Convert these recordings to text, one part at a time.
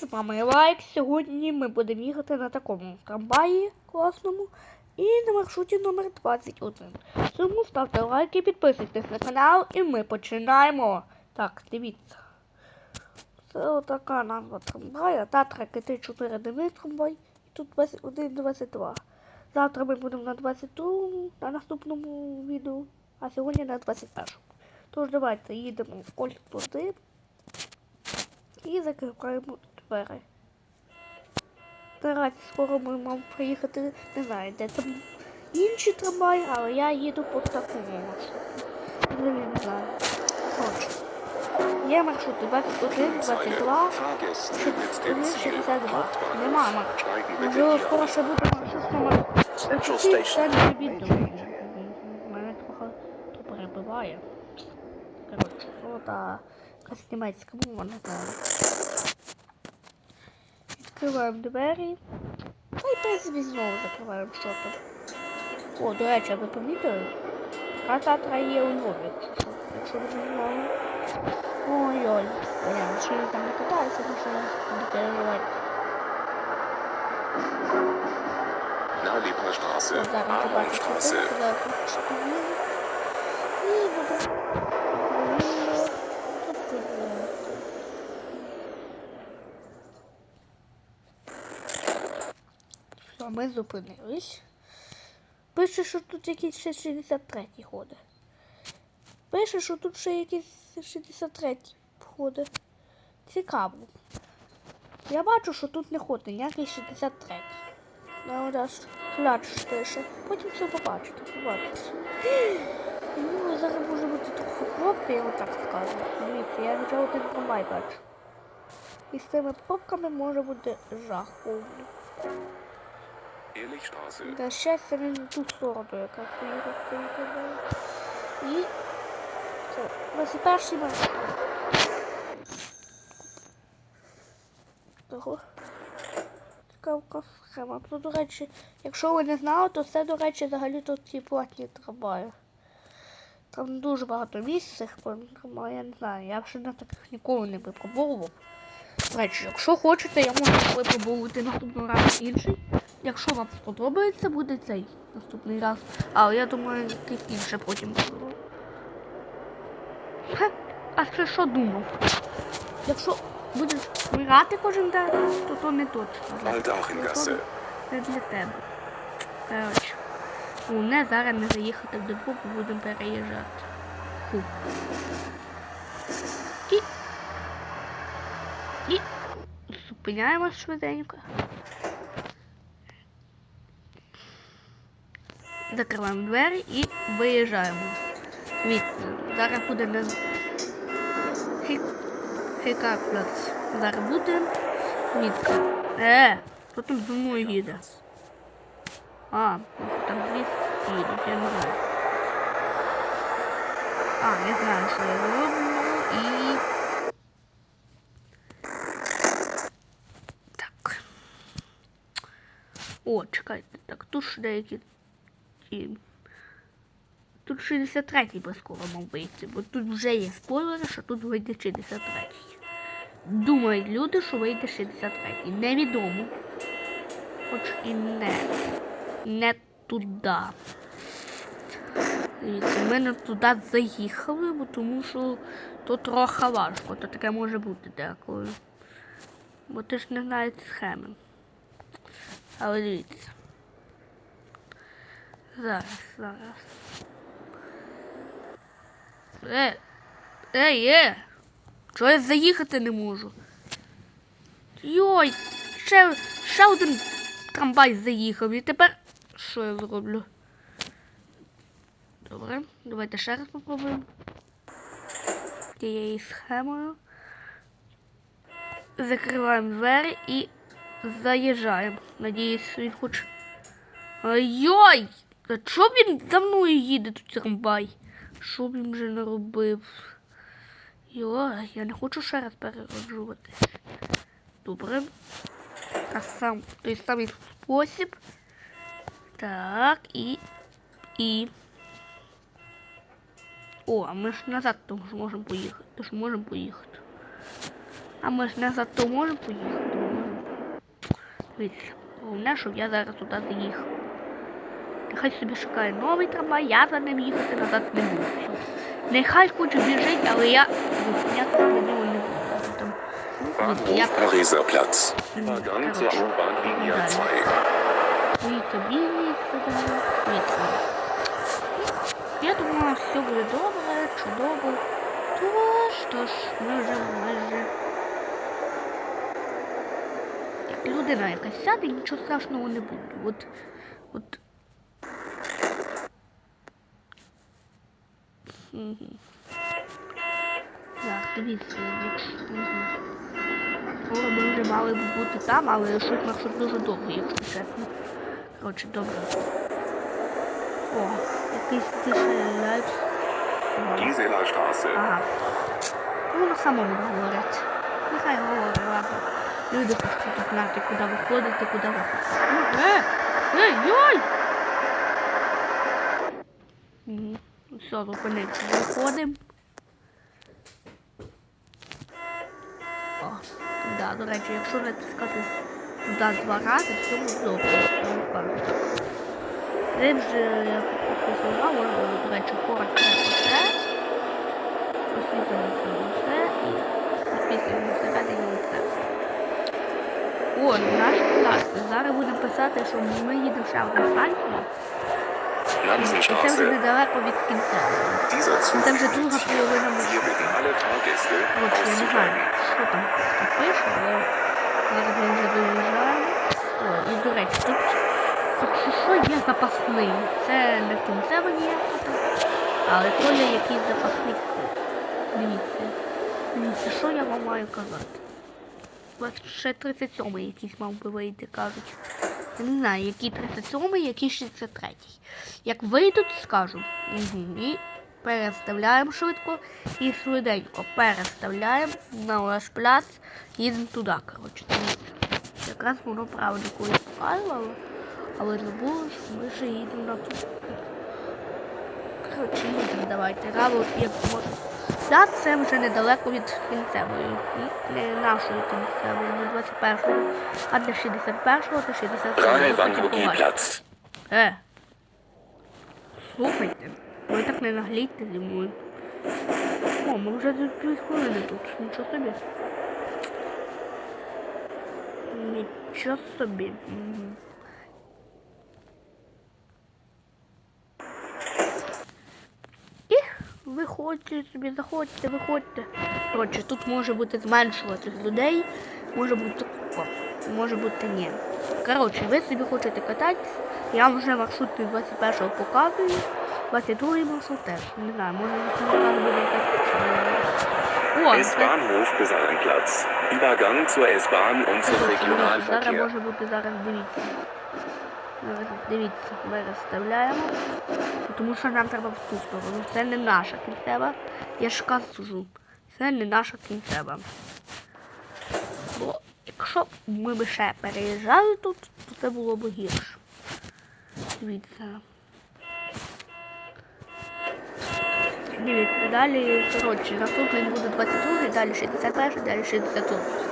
З вами лайк. Сьогодні ми будемо їхати на такому трамваї класному і на маршруті номер 21. Тому ставте лайк і підписуйтесь на канал, і ми починаємо. Так, дивіться. Це отака назва трамвая. Татра КТ4 дивний трамвай. І тут 21-22. Завтра ми будемо на 22 на наступному відео, а сьогодні на 21. Тож давайте їдемо в Ольг туди і закриваємо двері. Наразі скоро ми маємо приїхати, не знаю, де там інші трамваї, але я їду по такому маршруту. Взагалі не знаю. Коротше. Є маршрути 21, 22, 61, 62. Нема маршруту. Можливо, скоро ще буде маршрут номер Station. ще не відомо. Мене трохи то перебиває. Коротше, ну та якась німецька мова, не знаю. Відкриваємо двері. Та й в принципі знову закриваємо що. О, до речі, а ви помітили? Така татра є у Львові, якщо ви не знали. Ой-ой. Я машини там не катаюся, тому що не переживайте. Naheliebner Straße, От Все, ми зупинились. Пише, що тут якийсь ще 63 ходить. Пише, що тут ще якийсь 63 ходить. Цікаво. Я бачу, що тут не ходить ніякий 63. Ну, раз кляч пише. Потім все побачите, побачите. Ну, зараз може бути трохи пробки, я отак скажу. Дивіться, я вже один трамвай бачу. І з цими пробками може бути жах повний. Ehrlichstraße, На щастя, не на ту сторону, яка поїхав поїхав. І це. І перший маршрут. Того. Цікавка схема. Ну, до речі, якщо ви не знали, то це, до речі, взагалі тут ці платні трамваї. Там дуже багато місць трамваїв, я не знаю. Я вже на таких ніколи не випробовував. До речі, якщо хочете, я можу випробовувати наступного разу інший. Якщо вам сподобається, буде цей наступний раз. Але я думаю, якийсь інше потім буду. А ще що думав? Якщо будеш вмирати кожен день, то то не точно. Waldauchengasse, Це для тебе. Коротше. Головне зараз не заїхати в депо, бо будемо переїжджати. Фу. І. І. Зупиняємось швиденько. Закриваємо двері і виїжджаємо. Дивіться, зараз буде не Хікаплац. Зараз буде. Дивіться. Е, хто там за мною їде? А, там дві їдуть, я не знаю. А, я знаю, що я роблю і. Так. О, чекайте, так, тут ж деякі. Ті- Тут 63-й би скоро мав вийти, бо тут вже є спойлери, що тут вийде 63-й. Думають люди, що вийде 63-й. Невідомо. Хоч і не. Не туди. Ми не туди заїхали, бо тому що то трохи важко, то таке може бути деколи. Бо ти ж не знаєш схеми. Але дивіться. Зараз, зараз. Е, е! Чого я заїхати не можу? Йой, ще, ще один трамвай заїхав і тепер що я зроблю? Добре, давайте ще раз попробуємо. Тією схемою. Закриваємо двері і заїжджаємо. Надіюсь, він хоч. Ай-йой! А чого він за мною їде тут трамвай? Що він вже не робив? Йо, я не хочу ще раз перероджуватись. Добре. А сам той самий спосіб. Так, і. І. О, а ми ж назад тому ж можемо поїхати. Тож можемо поїхати. А ми ж назад то можемо поїхати? Дивіться, головне, щоб я зараз туди заїхав. Нехай собі шукає новий трамвай, я за ним їхати назад не буду. Все. Нехай хоч біжить, але я на не буду. Я Bahnhof Pariser Platz. Übergang zur U-Bahn-Linie 2. Свої кабіни подали. Дивіться. Я думала, все буде добре, чудово. Тож, тож, ми вже майже. Як людина якась сяде, нічого страшного не буде. От, от. Так, дивіться. Скоро ми вже мали б бути там, але шут маршрут дуже довгий, якщо чесно. Коротше, добре. О, якийсь тише Giseler Ага. Ну, на самому говорять. Нехай говорить, ладно. Люди хочуть знати, куди виходити, куди виходити. Ну, Е! Ей, йой! Угу. Все, зупинився. Виходимо. О, да, до речі, якщо натискати туди два рази, то буде добре. Цим же я можна, до речі, коротко це. Освітлення це і освітлення всередині це. О, наш клас. Зараз будемо писати, що ми їдемо ще в. І це вже недалеко від кінця. Dieser Zug Там же друга половина От я не знаю, що там пише, але зараз ми вже доїжджаємо. О, і до речі, тут, що є запасний. Це не кінцева ніяка там, але то є якийсь запасний код. Дивіться. Дивіться, що я вам маю казати. У вас ще 37 якийсь мав би вийти, кажуть. Я не знаю, який 37, який 63. Як вийдуть, скажу. Угу. І переставляємо швидко і швиденько переставляємо на наш пляц, їдемо туди, коротше. Якраз воно правда колись показувало, але забула, що ми ще їдемо на. Коротше, їдемо, давайте. Рало, як може. Пляц це вже недалеко від кінцевої. Не нашої кінцевої, не 21-го, а для 61-го та 67-го. Е. Слухайте, ви так не наглійте зі мною. О, ми вже за дві хвилини тут. Нічого собі. Нічого собі. Мгм. І виходьте собі, заходьте, виходьте. Коротше, тут може бути зменшуватись людей, може бути о, може бути ні. Коротше, ви собі хочете кататись, я вам вже маршрутний 21-го показую, 22-й маршрут теж. Не знаю, може зараз буде якась. О, це S-Bahnhof Gesallenplatz. Übergang zur S-Bahn und zum Зараз може бути зараз дивіться. Дивіться, ми розставляємо. Тому що нам треба в ту сторону. Це не наша кінцева. Я ж кажу. Це не наша кінцева. Бо якщо б ми б ще переїжджали тут, то це було б гірше. Дивіться. Дивіться, далі, коротше, наступний буде 22, далі 61, далі 62.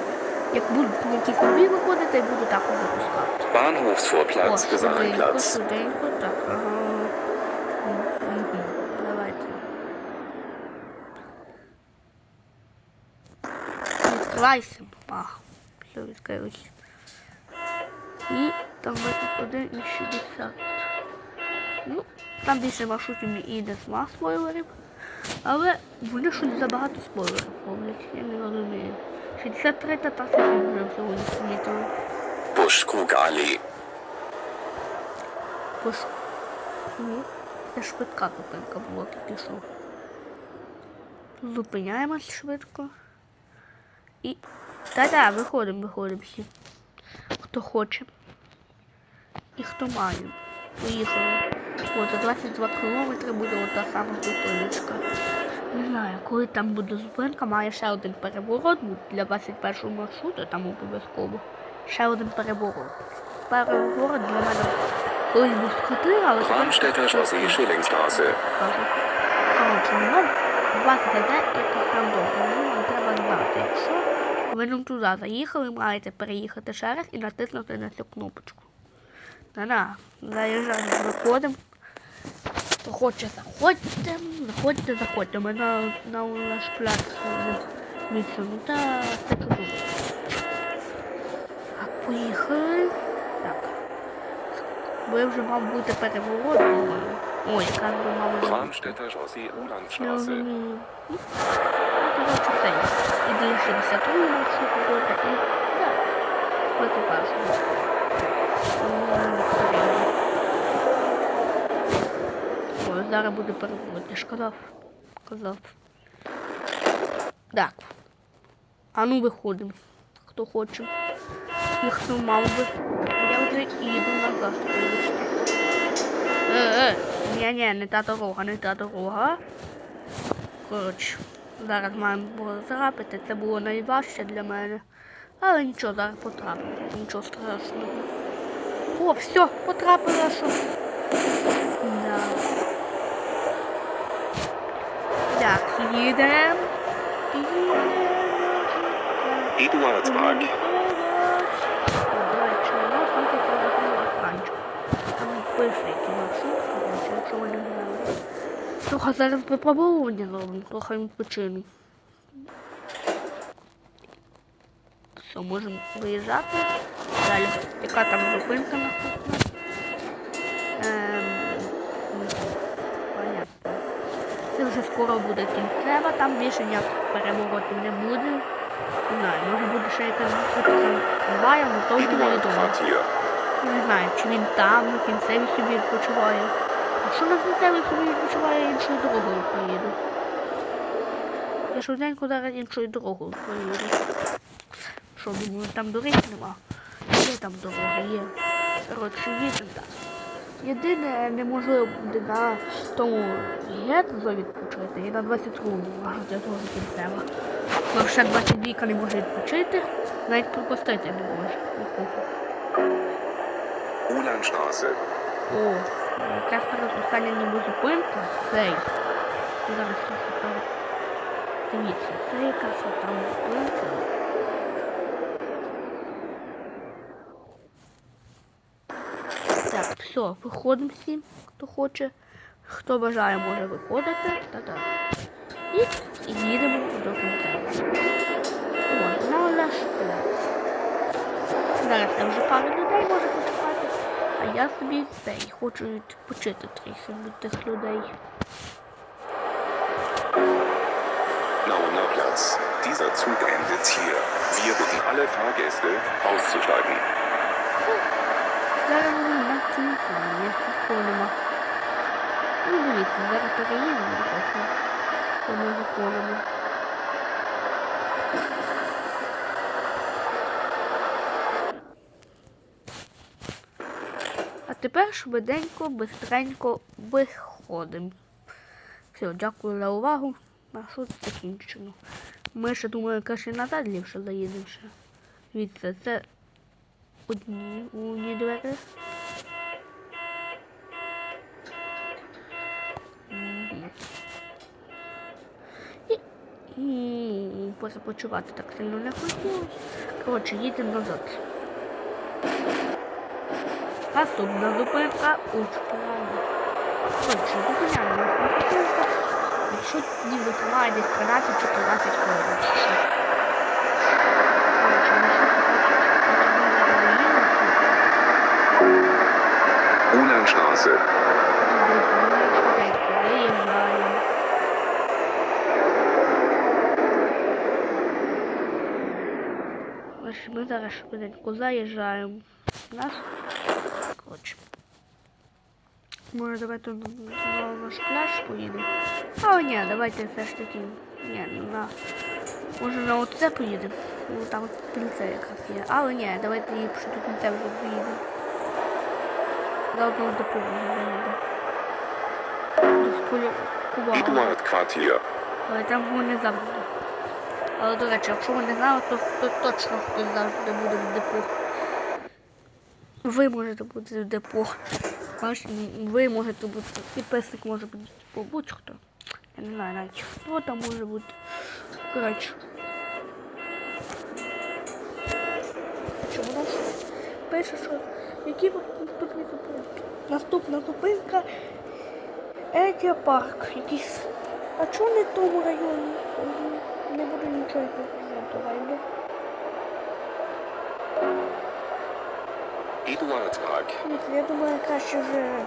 Як будуть якісь нові виходити, я буду також запускати. О, Bahnhofsvorplatz Gesallenplatz. швиденько, так, ага. Давайте. Відкривайся. А, все, відкрилось. І там 21 і 60. Ну, там більше маршрутів і нема спойлерів. Але вони щось забагато спойлерів роблять, я не розумію. 63 та вже сьогодні помітили. Buschkrugallee. Пос... Ну, це швидка зупинка була тільки що. Зупиняємось швидко. І. Та-да, виходимо, виходимо всі. Хто хоче. І хто має. Поїхали. О, за 22 кілометри буде ота сама зупиночка. Не знаю, коли там буде зупинка, має ще один переворот для 21 маршруту, там обов'язково. Ще один переворот. Переворот для мене колись був скрутив, але Chaussee Schillingstraße. Кажу. Коротше, ну, 20 ДД, який там довго, ну, треба знати, якщо Ви нам туди заїхали, маєте переїхати ще раз і натиснути на цю кнопочку. Да-да, заїжджаємо, виходимо. Хоче, заходьте, заходьте, заходьте. Ми на, на наш пляж місце. Ну та це чудово. Так, поїхали. Так. Ви вже, мав бути переворот. Ой, яка ви мав бути. Не розумію. Ну, коротше, це. І для 62 маршруту і так. От і зараз буде переворот, я ж казав. Казав. Так. А ну виходимо. Хто хоче. І хто мав би. Я вже їду назад. вибачте. Е, е, ні, ні, не та дорога, не та дорога. Коротше, зараз маємо потрапити. Це було найважче для мене. Але нічого, зараз потрапимо. Нічого страшного. О, все, потрапила, що. Да. Так, їдемо. Їдемо. Eduardspark. Дальше у нас буде телефон екранчик. Там пише, який маршрут, коротше, якщо ви не знали. Трохи зараз випробовування зробимо, трохи відпочину. Все, можемо виїжджати. Далі. Яка там зупинка наступна? Ем, м, понятно. Це вже скоро буде кінцева, там більше ніяких переворотів не буде. Не знаю, може буде ще якась трамвая, але то вже невідомо. Не знаю, чи він там на кінцеві собі відпочиває. Якщо на кінцеві собі відпочиває, я іншою дорогою поїду. Я швиденько зараз іншою дорогою поїду. Що, думаю, там доріг нема? Є там дорога, є. Коротше, їдемо так. Єдине неможливо буде на тому гетто відпочити і на 22-му, аж це теж кінцева. Ну, ще 22 не може відпочити, навіть пропустити не може. Ulandstraße. О, якраз зараз остання ніби зупинка. Цей. Зараз трохи перед. Дивіться, це якраз там зупинка. Так, все, виходимо всі, хто хоче. Хто бажає, може виходити. Та-та. І їдемо до кінця. О, на наш пляц. Зараз там вже пару людей може почекати. А я собі цей хочу відпочити трохи від тих людей. Platz. Dieser Zug endet hier. Wir bitten alle Fahrgäste, auszusteigen. Кінці, нікого нема. Ну дивіться, зараз переїдемо трохи. Це ми виходимо. А тепер швиденько, бистренько виходимо. Все, дякую за увагу. Маршрут закінчено. Ми ще думаю, каже назад ліпше заїдемо ще. Дивіться, це одні одні двері. І перепочивати так сильно не хотілося. Коротше, їдемо назад. Наступна зупинка у школі. Коротше, зупиняємо. Якщо ніби триває десь 13-14 хвилин. чи що. Коротше, ми ще Ulandstraße. Виїжджаємо. Ось Ми зараз швиденько заїжджаємо. Нас. Коротше. Може давайте на, на наш пляж поїдемо. А ні, давайте все ж таки. Ні, на. Може на оце поїдемо. Ну там кільце якраз є. Але ні, давайте ліпше до кінця вже поїдемо. Заодно до повного заїдемо. До Кубала. Eduardquartier. Але там вони завжди. Але, до речі, якщо ви не знали, то, то точно хтось завжди буде в депо. Ви можете бути в депо. Бачите, ви можете бути, підписник може бути в депо, будь-хто. Я не знаю навіть хто там може бути. Коротше. Чому нас пише, що які наступні зупинки? Наступна зупинка Едіапарк якийсь. А чому не в тому районі? Не буду нічого. Ні, Я думаю, краще вже.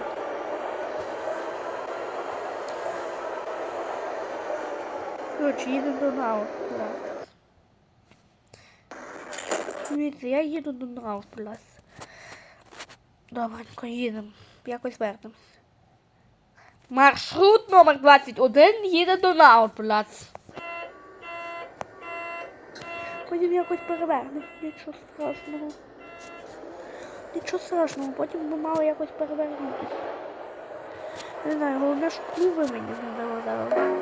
Коротше, їду до Наутплас. Дивіться, я їду до Наутплас. Добренько, їдемо. Якось вернемось. Маршрут номер 21 їде до Наутплас. Потім якось перевернемо. Нічого страшного. Нічого страшного, потім ми мали якось перевернутися. Не знаю, головне, щоб клюви мені не заважали.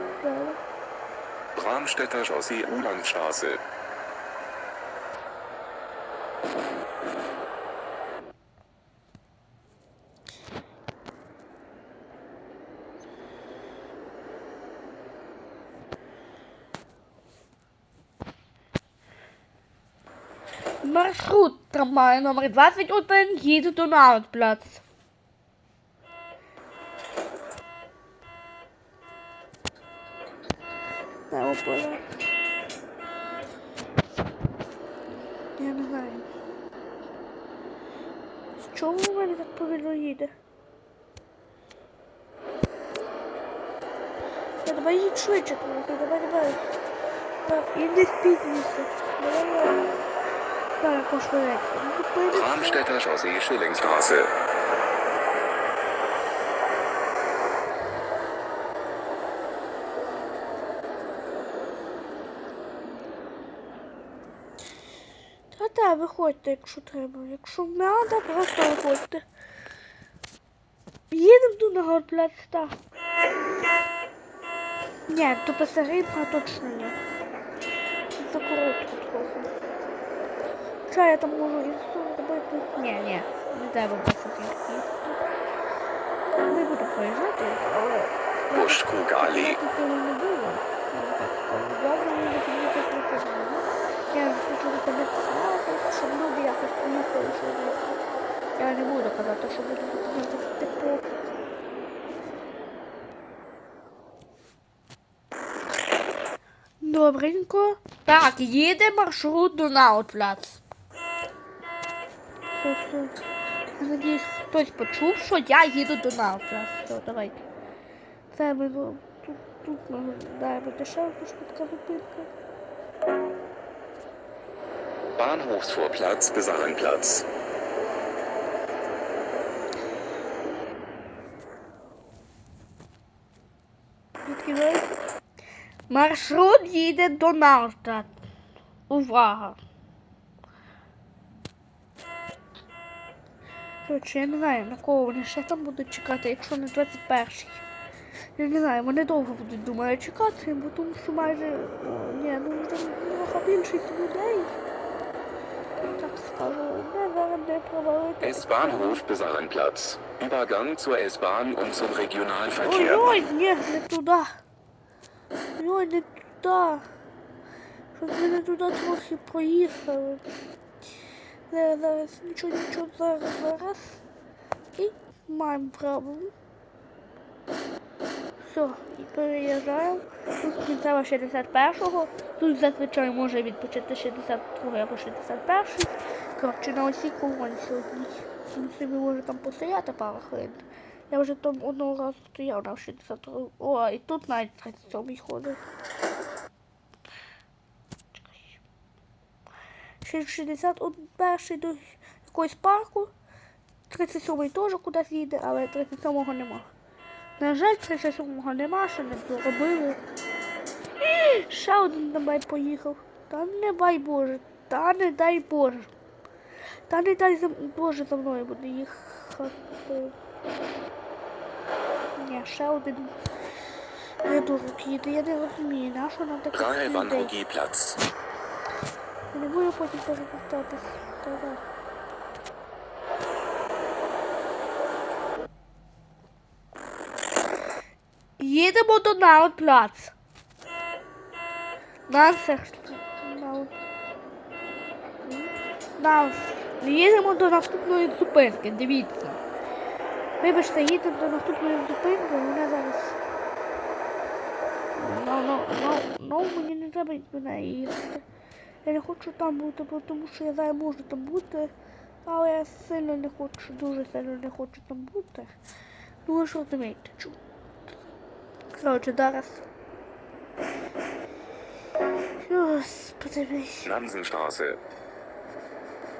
Bramstädter Chaussee Ulandstraße. Маршрут трамваю номер 21 їде до Наутплац. Треба було. Я не знаю. З чого в мене так повільно їде? Я давай їдь швидше давай, давай. Так, і не спізнюйся. Давай, давай. Bramstädter Chaussee Schillingstraße. Та та, виходьте, якщо треба. Якщо не треба, просто виходьте. Їдемо до Нагорпляц, так. Ні, до Пасаринка точно ні. За коротко трохи. Що я там можу лісу робити? Ні, ні, не треба Пасаринки. Не буду проїжджати, але... Я такого не було. Я так скажу. Я думаю, не підійти трохи. Я хочу запам'ятати, щоб люди якось поїхали, що Я не буду казати, що буду зупинитися типу. Добренько. Так, їде маршрут до Наутплац. Все, все. Я надіюсь, хтось почув, що я їду до Наутплац. Все, давайте. Це ми тут, тут ми даємо дешевку, швидка зупинка. Bahnhofsvorplatz Besarenplatz. Маршрут їде до Наустад. Увага. Коротше, я не знаю, на кого вони ще там будуть чекати, якщо не 21-й. Я не знаю, вони довго будуть, думаю, чекати, бо тому що майже. Ні, ну вже трохи більшість людей. Так скажу, не зараз не провалити. S-Bahnhof Besarenplatz. Übergang zur S-Bahn und zum Regionalverkehr. Ой-ой, ні, не туди. Ой, не туди. Щоб ми не туди трохи проїхали. Зараз, зараз, нічого, нічого, зараз, зараз. І маємо проблему. Все, і переїжджаємо. Тут кінцева 61-го. Тут зазвичай може відпочити 62 або 61 Коротше, на осій колонці одній. Він собі може там постояти пару хвилин. Я вже там одного разу стояв на 62. О, і тут навіть 37 ходить. Чекай. Ще 61 до якогось парку. 37-й теж кудись їде, але 37-го нема. На жаль, 37-го нема, ще не доробили. І Ще один давай поїхав. Та не дай Боже, та не дай Боже. Та не дай. Боже за мною буде їхати. Ні, ще один. Придурок їде, я не розумію, на що нам таке не буду потім перевертатись. Давай. Їдемо до Наутплац. Нас Наут. Їдемо до наступної зупинки, дивіться. Вибачте, їдемо до наступної зупинки, вона зараз. Ну, ну, ну, ну, мені не треба до неї їхати. Я не хочу там бути, тому що я зараз можу там бути, але я сильно не хочу, дуже сильно не хочу там бути. Ну ви ж розумієте, чому. Коротше, зараз. Господи мій.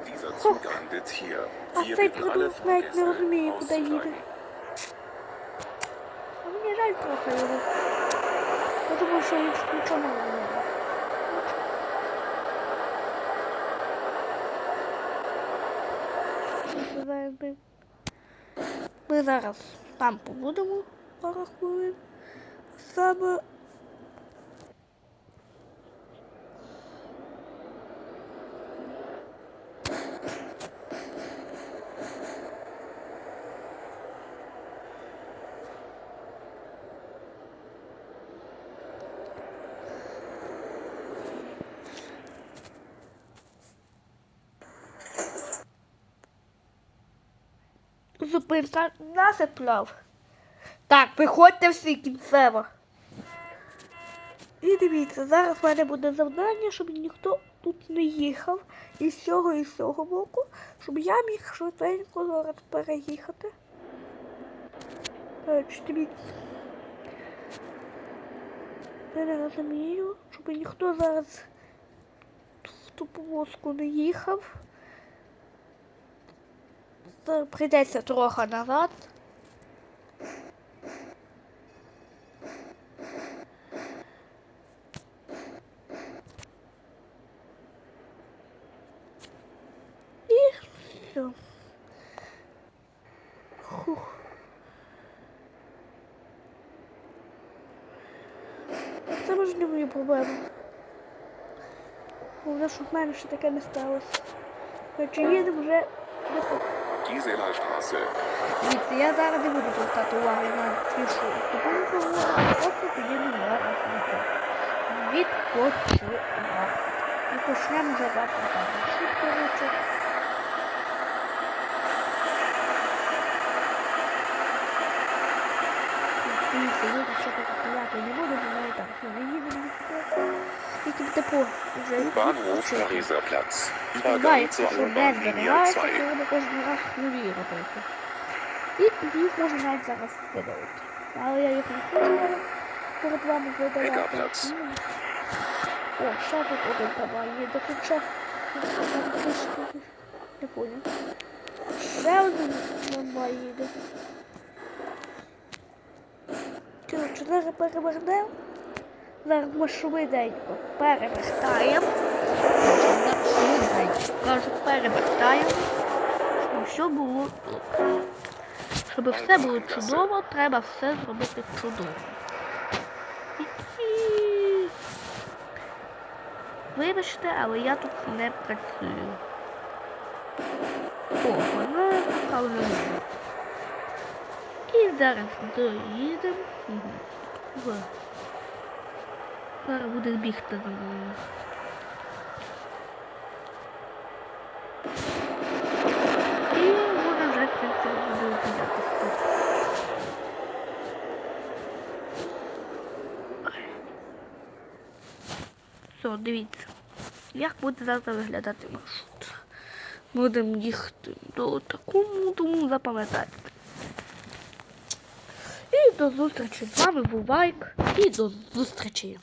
Dieser hier. А цей продукт навіть не розуміє, куди їде. А мені жаль трохи його. Я думаю, що він нічого не розуміє. Ми зараз би- Зараз там побудемо пару хвилин. Саме зупинка насиплав. Так, виходьте всі кінцево. І дивіться, зараз в мене буде завдання, щоб ніхто тут не їхав із цього і з цього боку, щоб я міг швиденько зараз переїхати. Коротше. Я не розумію, щоб ніхто зараз в ту повозку не їхав. Прийдеться трохи назад. І все. Фух. Це може не мої проблеми. Головне, щоб в мене ще таке не сталося. Коротше, їдемо вже до Gisela Straße. Дивіться, я зараз не буду звертати уваги на цю зупинку, просто підійду зараз. Відпочивати. І почнемо вже завтра там. Швидко ручок. Дивіться, їду, що тут стояти не буду, бо ми так, ну, не їдемо нікуди. Тільки в депо вже Bahnhof відпочити. Pariser Platz. Знаю, Übergang якщо zur що не Autobahnlinie зберігається, 2. то буде кожен раз нові робити. І їх можна навіть зараз видалити. Але я їх не хочу перед вами видаляти. О, ще тут один трамвай їде. Тут ще не поняв. Ще один трамвай їде. Коротше, перевернемо. Зараз ми швиденько перевертаємо. Швиденько. Кажу, перевертаємо. Щоб все було. Щоб все було чудово, треба все зробити чудово. Вибачте, але я тут не працюю. О, вона але. І зараз доїдемо. Зараз буде бігти за мною. І може в буде. Все, дивіться. Як буде завтра виглядати маршрут. Будемо їхати до такому, тому запам'ятайте. І до зустрічі з вами був Вайк. І до зустрічі.